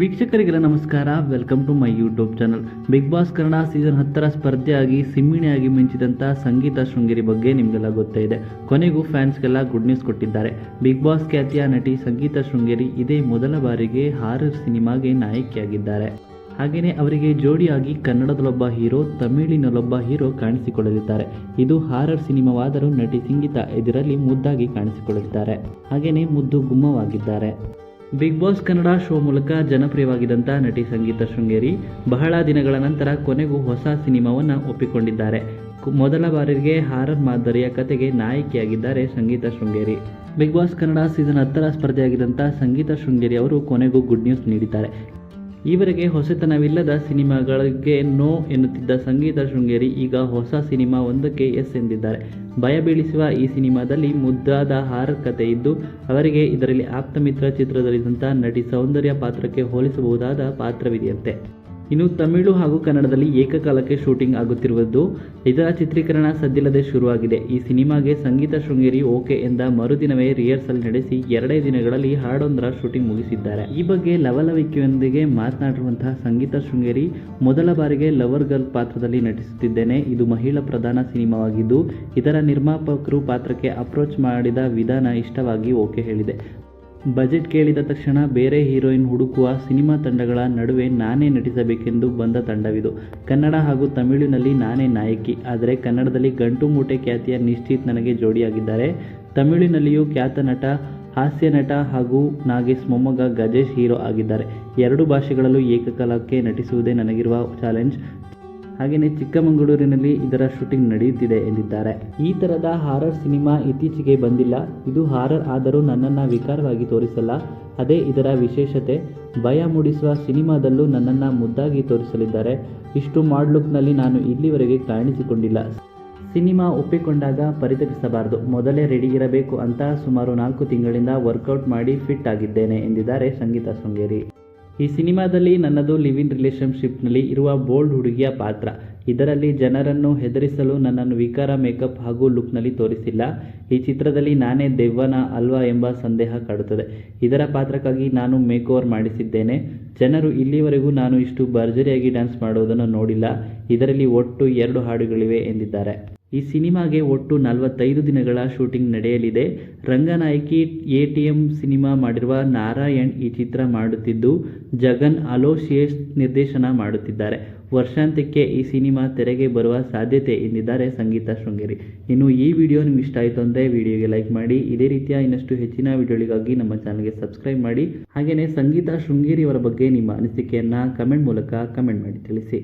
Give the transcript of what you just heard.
ವೀಕ್ಷಕರಿಗೆಲ್ಲ ನಮಸ್ಕಾರ. Welcome to my YouTube channel Bigg Boss Kannada season ಹತ್ತರ ಸ್ಪರ್ಧೆಯಾಗಿ, ಸಿಮ್ಮಿಣಿಯಾಗಿ ಮಿಂಚಿದಂಥ ಸಂಗೀತ ಶೃಂಗೇರಿ ಬಗ್ಗೆ ನಿಮಗೆಲ್ಲ ಗೊತ್ತೇ ಇದೆ. ಕೊನೆಗೂ ಫ್ಯಾನ್ಸ್ಗೆಲ್ಲ ಗುಡ್ ನ್ಯೂಸ್ ಕೊಟ್ಟಿದ್ದಾರೆ. ಬಿಗ್ ಬಾಸ್ ಖ್ಯಾತಿಯ ನಟಿ ಸಂಗೀತ ಶೃಂಗೇರಿ ಇದೇ ಮೊದಲ ಬಾರಿಗೆ ಹಾರರ್ ಸಿನಿಮಾಗೆ ನಾಯಕಿಯಾಗಿದ್ದಾರೆ. ಹಾಗೆಯೇ ಅವರಿಗೆ ಜೋಡಿಯಾಗಿ ಕನ್ನಡದಲ್ಲೊಬ್ಬ ಹೀರೋ, ತಮಿಳಿನಲ್ಲೊಬ್ಬ ಹೀರೋ ಕಾಣಿಸಿಕೊಳ್ಳಲಿದ್ದಾರೆ. ಇದು ಹಾರರ್ ಸಿನಿಮಾವಾದರೂ ನಟಿ ಸಂಗೀತ ಇದರಲ್ಲಿ ಮುದ್ದಾಗಿ ಕಾಣಿಸಿಕೊಳ್ಳಲಿದ್ದಾರೆ ಹಾಗೆಯೇ ಮುದ್ದು ಗುಮ್ಮವಾಗಿದ್ದಾರೆ. ಬಿಗ್ ಬಾಸ್ ಕನ್ನಡ ಶೋ ಮೂಲಕ ಜನಪ್ರಿಯವಾಗಿದ್ದಂಥ ನಟಿ ಸಂಗೀತ ಶೃಂಗೇರಿ ಬಹಳ ದಿನಗಳ ನಂತರ ಕೊನೆಗೂ ಹೊಸ ಸಿನಿಮಾವನ್ನು ಒಪ್ಪಿಕೊಂಡಿದ್ದಾರೆ. ಮೊದಲ ಬಾರಿಗೆ ಹಾರರ್ ಮಾದರಿಯ ಕತೆಗೆ ನಾಯಕಿಯಾಗಿದ್ದಾರೆ Sangeetha Sringeri. Bigg Boss Kannada season ಹತ್ತರ ಸ್ಪರ್ಧೆಯಾಗಿದ್ದಂಥ ಸಂಗೀತ ಶೃಂಗೇರಿ ಅವರು ಕೊನೆಗೂ ಗುಡ್ ನ್ಯೂಸ್ ನೀಡಿದ್ದಾರೆ. ಈವರೆಗೆ ಹೊಸತನವಿಲ್ಲದ ಸಿನಿಮಾಗಳಿಗೆ ನೋ ಎನ್ನುತ್ತಿದ್ದ ಸಂಗೀತ ಶೃಂಗೇರಿ ಈಗ ಹೊಸ ಸಿನಿಮಾ ಒಂದಕ್ಕೆ ಎಸ್ ಎಂದಿದ್ದಾರೆ. ಭಯ ಬೀಳಿಸುವ ಈ ಸಿನಿಮಾದಲ್ಲಿ ಮುದ್ದಾದ ಹಾರರ್ ಕಥೆ ಇದ್ದು, ಅವರಿಗೆ ಇದರಲ್ಲಿ ಆಪ್ತಮಿತ್ರ ಚಿತ್ರದಲ್ಲಿದ್ದಂಥ ನಟಿ ಸೌಂದರ್ಯ ಪಾತ್ರಕ್ಕೆ ಹೋಲಿಸಬಹುದಾದ ಪಾತ್ರವಿದೆಯಂತೆ. ಇನ್ನು ತಮಿಳು ಹಾಗೂ ಕನ್ನಡದಲ್ಲಿ ಏಕಕಾಲಕ್ಕೆ ಶೂಟಿಂಗ್ ಆಗುತ್ತಿರುವುದು ಇದರ ಚಿತ್ರೀಕರಣ ಸದ್ದಿಲ್ಲದೆ ಶುರುವಾಗಿದೆ. ಈ ಸಿನಿಮಾಗೆ ಸಂಗೀತ ಶೃಂಗೇರಿ ಓಕೆ ಎಂದ ಮರುದಿನವೇ ರಿಹರ್ಸಲ್ ನಡೆಸಿ ಎರಡೇ ದಿನಗಳಲ್ಲಿ ಹಾಡೊಂದರ ಶೂಟಿಂಗ್ ಮುಗಿಸಿದ್ದಾರೆ. ಈ ಬಗ್ಗೆ ಲವಲವಿಕೆಯೊಂದಿಗೆ ಮಾತನಾಡಿರುವಂತಹ ಸಂಗೀತ ಶೃಂಗೇರಿ ಮೊದಲ ಬಾರಿಗೆ ಲವರ್ ಗರ್ಲ್ ಪಾತ್ರದಲ್ಲಿ ನಟಿಸುತ್ತಿದ್ದೇನೆ. ಇದು ಮಹಿಳಾ ಪ್ರಧಾನ ಸಿನಿಮಾವಾಗಿದ್ದು, ಇದರ ನಿರ್ಮಾಪಕರು ಪಾತ್ರಕ್ಕೆ ಅಪ್ರೋಚ್ ಮಾಡಿದ ವಿಧಾನ ಇಷ್ಟವಾಗಿ ಓಕೆ ಹೇಳಿದೆ. ಬಜೆಟ್ ಕೇಳಿದ ತಕ್ಷಣ ಬೇರೆ ಹೀರೋಯಿನ್ ಹುಡುಕುವ ಸಿನಿಮಾ ತಂಡಗಳ ನಡುವೆ ನಾನೇ ನಟಿಸಬೇಕೆಂದು ಬಂದ ತಂಡವಿದು. ಕನ್ನಡ ಹಾಗೂ ತಮಿಳಿನಲ್ಲಿ ನಾನೇ ನಾಯಕಿ. ಆದರೆ ಕನ್ನಡದಲ್ಲಿ ಗಂಟು ಮೂಟೆ ಖ್ಯಾತಿಯ ನಿಶ್ಚಿತ್ ನನಗೆ ಜೋಡಿಯಾಗಿದ್ದಾರೆ. ತಮಿಳಿನಲ್ಲಿಯೂ ಖ್ಯಾತ ನಟ, ಹಾಸ್ಯ ನಟ ಹಾಗೂ ನಾಗೇಶ್ ಮೊಮ್ಮಗ ಗಜೇಶ್ ಹೀರೋ ಆಗಿದ್ದಾರೆ. ಎರಡು ಭಾಷೆಗಳಲ್ಲೂ ಏಕಕಾಲಕ್ಕೆ ನಟಿಸುವುದೇ ನನಗಿರುವ ಚಾಲೆಂಜ್ ಹಾಗೆಯೇ ಚಿಕ್ಕಮಗಳೂರಿನಲ್ಲಿ ಇದರ ಶೂಟಿಂಗ್ ನಡೆಯುತ್ತಿದೆ ಎಂದಿದ್ದಾರೆ. ಈ ತರದ ಹಾರರ್ ಸಿನಿಮಾ ಇತ್ತೀಚೆಗೆ ಬಂದಿಲ್ಲ. ಇದು ಹಾರರ್ ಆದರೂ ನನ್ನನ್ನು ವಿಕಾರವಾಗಿ ತೋರಿಸಲ್ಲ. ಅದೇ ಇದರ ವಿಶೇಷತೆ, ಭಯ ಮೂಡಿಸುವ ಸಿನಿಮಾದಲ್ಲೂ ನನ್ನನ್ನು ಮುದ್ದಾಗಿ ತೋರಿಸಲಿದ್ದಾರೆ. ಇಷ್ಟು ಮಾಡ್ಲುಕ್ನಲ್ಲಿ ನಾನು ಇಲ್ಲಿವರೆಗೆ ಕಾಣಿಸಿಕೊಂಡಿಲ್ಲ. ಸಿನಿಮಾ ಒಪ್ಪಿಕೊಂಡಾಗ ಪರಿತಪಿಸಬಾರದು. ಮೊದಲೇ ರೆಡಿ ಇರಬೇಕು ಅಂತ ಸುಮಾರು ನಾಲ್ಕು ತಿಂಗಳಿಂದ ವರ್ಕೌಟ್ ಮಾಡಿ ಫಿಟ್ ಆಗಿದ್ದೇನೆ ಎಂದಿದ್ದಾರೆ ಸಂಗೀತ ಶೃಂಗೇರಿ. ಈ ಸಿನಿಮಾದಲ್ಲಿ ನನ್ನದು ಲಿವ್ ಇನ್ ರಿಲೇಶನ್ಶಿಪ್ನಲ್ಲಿ ಇರುವ ಬೋಲ್ಡ್ ಹುಡುಗಿಯ ಪಾತ್ರ. ಇದರಲ್ಲಿ ಜನರನ್ನು ಹೆದರಿಸಲು ನನ್ನನ್ನು ವಿಕಾರ, ಮೇಕಪ್ ಹಾಗೂ ಲುಕ್ನಲ್ಲಿ ತೋರಿಸಿಲ್ಲ. ಈ ಚಿತ್ರದಲ್ಲಿ ನಾನೇ ದೆವ್ವನ ಅಲ್ವಾ ಎಂಬ ಸಂದೇಹ ಕಾಡುತ್ತದೆ. ಇದರ ಪಾತ್ರಕ್ಕಾಗಿ ನಾನು ಮೇಕ್ ಓವರ್ ಮಾಡಿಸಿದ್ದೇನೆ. ಜನರು ಇಲ್ಲಿವರೆಗೂ ನಾನು ಇಷ್ಟು ಭರ್ಜರಿಯಾಗಿ ಡ್ಯಾನ್ಸ್ ಮಾಡೋದನ್ನು ನೋಡಿಲ್ಲ. ಇದರಲ್ಲಿ ಒಟ್ಟು ಎರಡು ಹಾಡುಗಳಿವೆ ಎಂದಿದ್ದಾರೆ. ಈ ಸಿನಿಮಾಗೆ ಒಟ್ಟು ನಲವತ್ತೈದು ದಿನಗಳ ಶೂಟಿಂಗ್ ನಡೆಯಲಿದೆ. ರಂಗನಾಯಕಿ ಎ ಟಿ ಎಂ ಸಿನಿಮಾ ಮಾಡಿರುವ ನಾರಾಯಣ್ ಈ ಚಿತ್ರ ಮಾಡುತ್ತಿದ್ದು, ಜಗನ್ ಅಲೋಶಿಯೇಸ್ ನಿರ್ದೇಶನ ಮಾಡುತ್ತಿದ್ದಾರೆ. ವರ್ಷಾಂತ್ಯಕ್ಕೆ ಈ ಸಿನಿಮಾ ತೆರೆಗೆ ಬರುವ ಸಾಧ್ಯತೆ ಎಂದಿದ್ದಾರೆ ಸಂಗೀತ ಶೃಂಗೇರಿ. ಇನ್ನು ಈ ವಿಡಿಯೋ ನಿಮ್ಗೆ ಇಷ್ಟ ಆಯಿತು ಅಂದರೆ ವಿಡಿಯೋಗೆ ಲೈಕ್ ಮಾಡಿ. ಇದೇ ರೀತಿಯ ಇನ್ನಷ್ಟು ಹೆಚ್ಚಿನ ವಿಡಿಯೋಗಳಿಗಾಗಿ ನಮ್ಮ ಚಾನಲ್ಗೆ ಸಬ್ಸ್ಕ್ರೈಬ್ ಮಾಡಿ. ಹಾಗೆಯೇ ಸಂಗೀತ ಶೃಂಗೇರಿ ಅವರ ಬಗ್ಗೆ ನಿಮ್ಮ ಅನಿಸಿಕೆಯನ್ನು ಕಮೆಂಟ್ ಮೂಲಕ ಕಮೆಂಟ್ ಮಾಡಿ ತಿಳಿಸಿ.